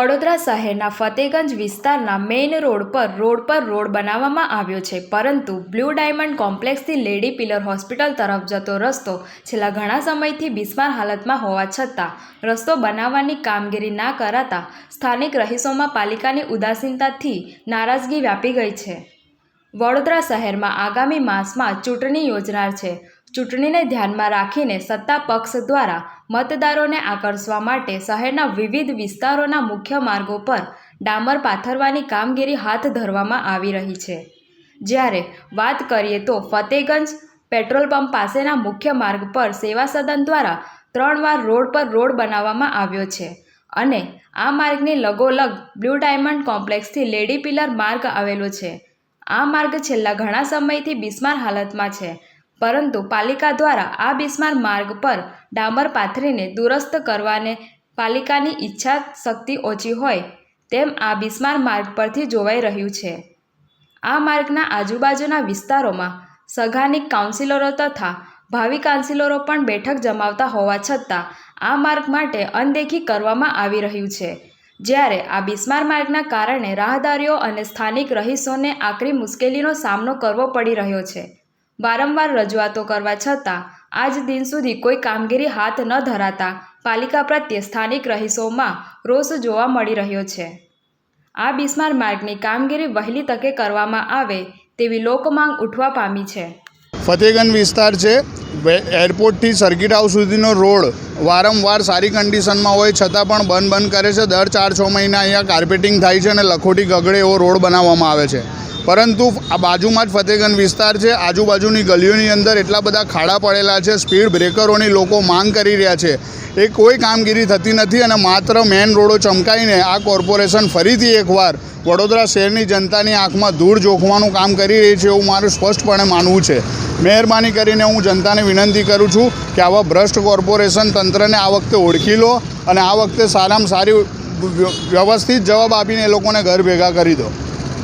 વડોદરા શહેરના ફતેગંજ વિસ્તારના main road પર રોડ પર રોડ બનાવવામાં આવ્યો છે. પરંતુ બ્લુ ડાયમંડ કોમ્પ્લેક્સથી લેડી પિલર હોસ્પિટલ તરફ જતો રસ્તો છેલ્લા ઘણા સમયથી બિસ્માર હાલતમાં હોવા છતાં રસ્તો બનાવવાની કામગીરી ના કરાતા સ્થાનિક રહીશોમાં પાલિકાની ઉદાસીનતાથી નારાજગી વ્યાપી ગઈ છે. વડોદરા શહેરમાં આગામી માસમાં ચૂંટણી યોજનાર છે. ચૂંટણીને ધ્યાનમાં રાખીને સત્તા પક્ષ દ્વારા મતદારોને આકર્ષવા માટે શહેરના વિવિધ વિસ્તારોના મુખ્ય માર્ગો પર ડામર પાથરવાની કામગીરી હાથ ધરવામાં આવી રહી છે. જ્યારે વાત કરીએ તો ફતેગંજ પેટ્રોલ પંપ પાસેના મુખ્ય માર્ગ પર સેવા સદન દ્વારા ત્રણ વાર રોડ પર રોડ બનાવવામાં આવ્યો છે અને આ માર્ગની લગોલગ બ્લુ ડાયમંડ કોમ્પ્લેક્સથી લેડી પિલર માર્ગ આવેલો છે. આ માર્ગ છેલ્લા ઘણા સમયથી બિસ્માર હાલતમાં છે. પરંતુ પાલિકા દ્વારા આ બિસ્માર માર્ગ પર ડામર પાથરીને દુરસ્ત કરવાને પાલિકાની ઈચ્છા શક્તિ ઓછી હોય તેમ આ બિસ્માર માર્ગ પરથી જોવાઈ રહ્યું છે. આ માર્ગના આજુબાજુના વિસ્તારોમાં સઘાની કાઉન્સિલરો તથા ભાવિ કાઉન્સિલરો પણ બેઠક જમાવતા હોવા છતાં આ માર્ગ માટે અનદેખી કરવામાં આવી રહ્યું છે. જ્યારે આ બિસ્માર માર્ગના કારણે રાહદારીઓ અને સ્થાનિક રહીશોને આકરી મુશ્કેલીનો સામનો કરવો પડી રહ્યો છે. વારંવાર રજૂઆતો કરવા છતાં, આજ દિન સુધી કોઈ કામગીરી હાથ ન ધરાતા પાલિકા પ્રત્યે સ્થાનિક રહીશોમાં રોષ જોવા મળી રહ્યો છે. આ બિસ્માર માર્ગની કામગીરી વહેલી તકે કરવામાં આવે તેવી લોકમાંગ ઉઠવા પામી છે. ફતેગંજ વિસ્તાર છે. એરપોર્ટથી સર્કિટ હાઉસ સુધીનો રોડ વારંવાર સારી કન્ડિશનમાં હોય છતાં પણ બંધ બંધ કરે છે. દર ચાર છ મહિના અહીંયા કાર્પેટિંગ થાય છે અને લખોટી ગગડે એવો રોડ બનાવવામાં આવે છે. પરંતુ આ બાજુમાં જ ફતેગંજ વિસ્તાર છે. આજુબાજુની ગલીઓની અંદર એટલા બધા ખાડા પડેલા છે, સ્પીડ બ્રેકરોની લોકો માંગ કરી રહ્યા છે. એ કોઈ કામગીરી થતી નથી અને માત્ર મેન રોડો ચમકાઈને આ કોર્પોરેશન ફરીથી એકવાર વડોદરા શહેરની જનતાની આંખમાં ધૂળ જોખવાનું કામ કરી રહી છે એવું મારું સ્પષ્ટપણે માનવું છે. મહેરબાની કરીને હું જનતાને વિનંતી કરું છું કે આવા ભ્રષ્ટ કોર્પોરેશન તંત્રને આ વખતે ઓળખી લો અને આ વખતે સારામાં સારી વ્ય- વ્યવસ્થિત જવાબ આપીને એ લોકોને ઘર ભેગા કરી દો.